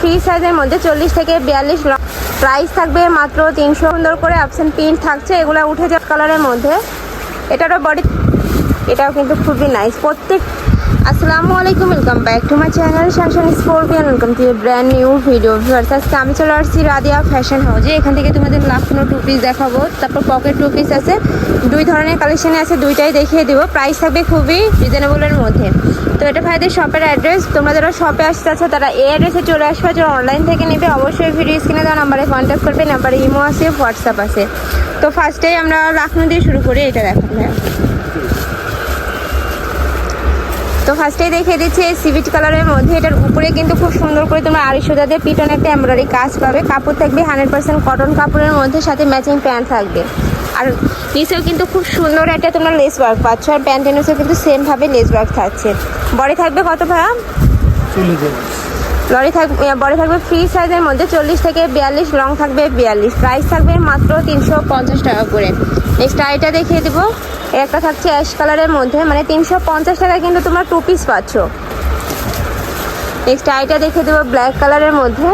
Free সাইজের মধ্যে চল্লিশ থেকে বিয়াল্লিশ প্রাইস থাকবে মাত্র তিনশো। সুন্দর করে অপশন প্রিন্ট থাকছে, এগুলো উঠে যাওয়া কালারের মধ্যে। এটারও বডি এটাও কিন্তু খুবই নাইস প্রত্যেক আসসালামু আলাইকুম welcome back to my channel শাসন scorpion welcome to brand new video viewers আজকে আমি চলে আসছি রাদিয়া ফ্যাশন হাউজে এখান থেকে তোমাদের লাখনো টু পিস দেখাবো। তারপর পকেট টু পিস আছে। দুই ধরনের কালেকশানে আছে, দুইটাই দেখিয়ে দেবো। প্রাইস থাকবে খুবই রিজনেবলের মধ্যে। তো এটা ভাইদের শপের অ্যাড্রেস তোমরা যারা শপে আসতে আছো তারা এই অ্যাড্রেসে চলে আসবে। যারা অনলাইন থেকে নেবে, অবশ্যই ভিডিও স্ক্রিনে দেওয়া নাম্বারে কন্ট্যাক্ট করবে। নাম্বারে ইমো আছে হোয়াটসঅ্যাপ আছে। তো ফার্স্টেই আমরা লাখনো দিয়ে শুরু করি, এটা দেখো তো ফার্স্টেই দেখিয়ে দিচ্ছে সিভিট কালারের মধ্যে। এটার উপরে কিন্তু খুব সুন্দর করে তোমরা আড়াইশো সুতাতে পিটন একটা এমব্রয়ডারি কাজ পাবে। কাপড় থাকবে হান্ড্রেড পার্সেন্ট কটন কাপড়ের মধ্যে, সাথে ম্যাচিং প্যান্ট থাকবে। আর নিচেও কিন্তু খুব সুন্দর একটা তোমরা লেস ওয়ার্ক পাচ্ছ আর প্যান্টের নিচেও কিন্তু সেমভাবে লেস ওয়ার্ক থাকছে। বডি থাকবে কত ভাড়া লরি থাকবে বডি থাকবে ফ্রি সাইজের মধ্যে চল্লিশ থেকে বিয়াল্লিশ লং থাকবে বিয়াল্লিশ। প্রাইস থাকবে মাত্র তিনশো পঞ্চাশ টাকা করে। নেক্সট আইটা দেখিয়ে দেবো। একটা থাকছে অ্যাশ কালারের মধ্যে মানে তিনশো পঞ্চাশ টাকায় কিন্তু তোমরা টু পিস পাচ্ছ। নেক্সট আইটা দেখিয়ে দেবো ব্ল্যাক কালারের মধ্যে।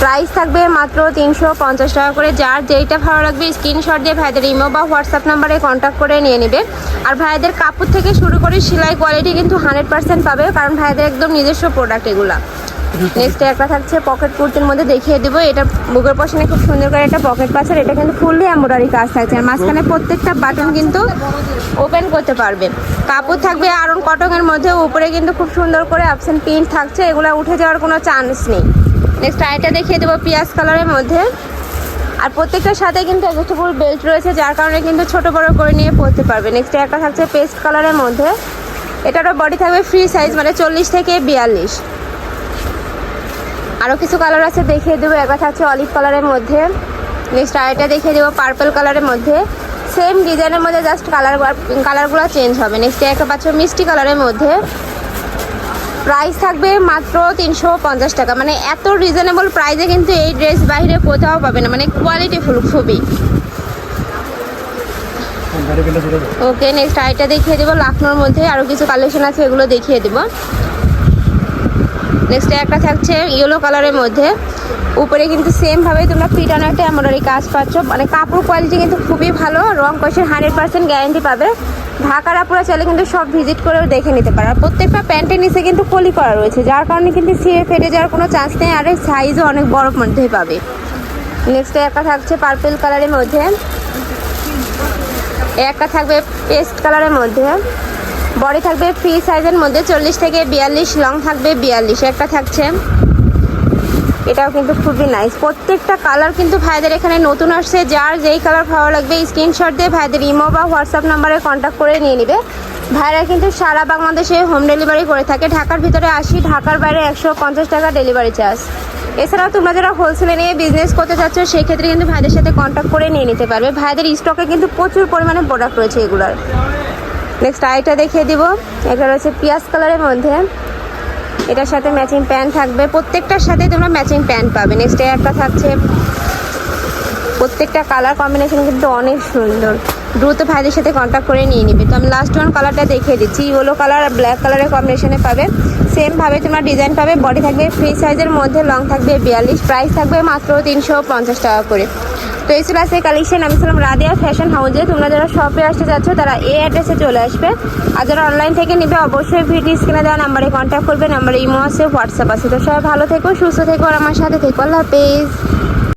প্রাইস থাকবে মাত্র তিনশো পঞ্চাশ টাকা করে। যার যেইটা ভালো লাগবে স্ক্রিনশট দিয়ে ভাইদের ইমো বা হোয়াটসঅ্যাপ নাম্বারে কন্ট্যাক্ট করে নিয়ে নেবে। আর ভাইদের কাপড় থেকে শুরু করে সেলাই কোয়ালিটি কিন্তু হান্ড্রেড পার্সেন্ট পাবে, কারণ ভাইদের একদম নিজস্ব প্রোডাক্ট এগুলা। নেক্সট একটা থাকছে পকেট কুর্তির মধ্যে দেখিয়ে দেবো। এটা বুকের পশনে খুব সুন্দর করে একটা পকেট পাচ্ছে এটা কিন্তু ফুললি এম্ব্রয়ডারি কাজ থাকছে। আর মাঝখানে প্রত্যেকটা বাটন কিন্তু ওপেন করতে পারবে। কাপড় থাকবে আরন কটনের মধ্যে, উপরে কিন্তু খুব সুন্দর করে অপশন প্রিন্ট থাকছে। এগুলো উঠে যাওয়ার কোনো চান্স নেই। নেক্সট আইটা দেখিয়ে দেবো পিঁয়াজ কালারের মধ্যে। আর প্রত্যেকটার সাথে কিন্তু অ্যাডজাস্টেবল বেল্ট রয়েছে, যার কারণে কিন্তু ছোট বড় করে নিয়ে পরতে পারবে। নেক্সট একটা থাকছে পেস্ট কালারের মধ্যে। এটারও বডি থাকবে ফ্রি সাইজ মানে চল্লিশ থেকে বিয়াল্লিশ। আরও কিছু কালার আছে, দেখিয়ে দেবো। একটা থাকছে অলিভ কালারের মধ্যে। নেক্সট আরেকটা দেখিয়ে দেবো পার্পল কালারের মধ্যে। সেম ডিজাইনের মধ্যে জাস্ট কালার কালারগুলো চেঞ্জ হবে। নেক্সট একটা পাচ্ছ মিষ্টি কালারের মধ্যে। প্রাইস থাকবে মাত্র তিনশো পঞ্চাশ টাকা। মানে এত রিজনেবল প্রাইসে কিন্তু এই ড্রেস বাইরে কোথাও পাবে না। মানে কোয়ালিটি ফুল খুবই। ওকে নেক্সট আইটা দেখিয়ে দেবো। লাখনোর মধ্যে আরও কিছু কালেকশন আছে এগুলো দেখিয়ে দেবো। নেক্সট একটা থাকছে ইয়েলো কালারের মধ্যে। উপরে কিন্তু সেমভাবে তোমরা ফিটানো একটা এমব্রয়ডারি কাজ পাচ্ছ। মানে কাপড় কোয়ালিটি কিন্তু খুবই ভালো রং কষের হান্ড্রেড পার্সেন্ট গ্যারেন্টি পাবে। ঢাকার আপুরা চাইলে কিন্তু সব ভিজিট করেও দেখে নিতে পারে। আর প্রত্যেকটা প্যান্টের নিচে কিন্তু কলি করা রয়েছে, যার কারণে কিন্তু ছিঁড়ে ফেটে যাওয়ার কোনো চান্স নেই, আর সাইজও অনেক বড় মধ্যে পাবে। নেক্সট একটা থাকছে পার্পেল কালারের মধ্যে। একটা থাকবে পেস্ট কালারের মধ্যে। বডি থাকবে ফ্রি সাইজের মধ্যে চল্লিশ থেকে বিয়াল্লিশ, লং থাকবে বিয়াল্লিশ। একটা থাকছে। এটাও কিন্তু খুবই নাইস প্রত্যেকটা কালার কিন্তু ভাইদের এখানে নতুন আসছে। যার যেই কালার ভালো লাগবে স্ক্রিনশট দিয়ে ভাইদের ইমো বা হোয়াটসঅ্যাপ নাম্বারে কন্ট্যাক্ট করে নিয়ে নেবে। ভাইরা কিন্তু সারা বাংলাদেশে হোম ডেলিভারি করে থাকে। ঢাকার ভিতরে আসি, ঢাকার বাইরে একশো পঞ্চাশ টাকা ডেলিভারি চার্জ এছাড়াও তোমরা যারা হোলসেলে নিয়ে বিজনেস করতে চাচ্ছ, সেক্ষেত্রে কিন্তু ভাইদের সাথে কন্ট্যাক্ট করে নিয়ে নিতে পারবে। ভাইদের স্টকে কিন্তু প্রচুর পরিমাণে প্রোডাক্ট রয়েছে এগুলার। নেক্সট আইটা দেখিয়ে দিব। এটা রয়েছে পিঁয়াজ কালারের মধ্যে। এটার সাথে ম্যাচিং প্যান্ট থাকবে। প্রত্যেকটার সাথে তোমরা ম্যাচিং প্যান্ট পাবে। নেক্সট একটা থাকছে প্রত্যেকটা কালার কম্বিনেশন কিন্তু অনেক সুন্দর। দ্রুত ভাইদের সাথে কন্ট্যাক্ট করে নিয়ে নিবে। তো আমি লাস্ট ওয়ান কালারটা দেখিয়ে দিচ্ছি। ইয়েলো কালার আর ব্ল্যাক কালারের কম্বিনেশনে পাবে। সেমভাবে তোমরা ডিজাইন পাবে। বডি থাকবে ফ্রি সাইজের মধ্যে লং থাকবে বিয়াল্লিশ। প্রাইস থাকবে মাত্র তিনশো পঞ্চাশ টাকা করে। তো এই ছিল আজকে কালেকশন আমি ছিলাম রাদিয়া ফ্যাশন হাউসে তোমরা যারা শপে আসতে যাচ্ছ, তারা এই অ্যাড্রেসে চলে আসবে। আর যারা অনলাইন থেকে নিবে, অবশ্যই ভিডিও স্ক্রিনে দেওয়া নাম্বারে কন্ট্যাক্ট করবে। নাম্বারে ইমো আছে হোয়াটসঅ্যাপ আছে। তো সবাই ভালো থেকো, সুস্থ থেকো, আর আমার সাথে থেকো। আল্লাহ হাফেজ।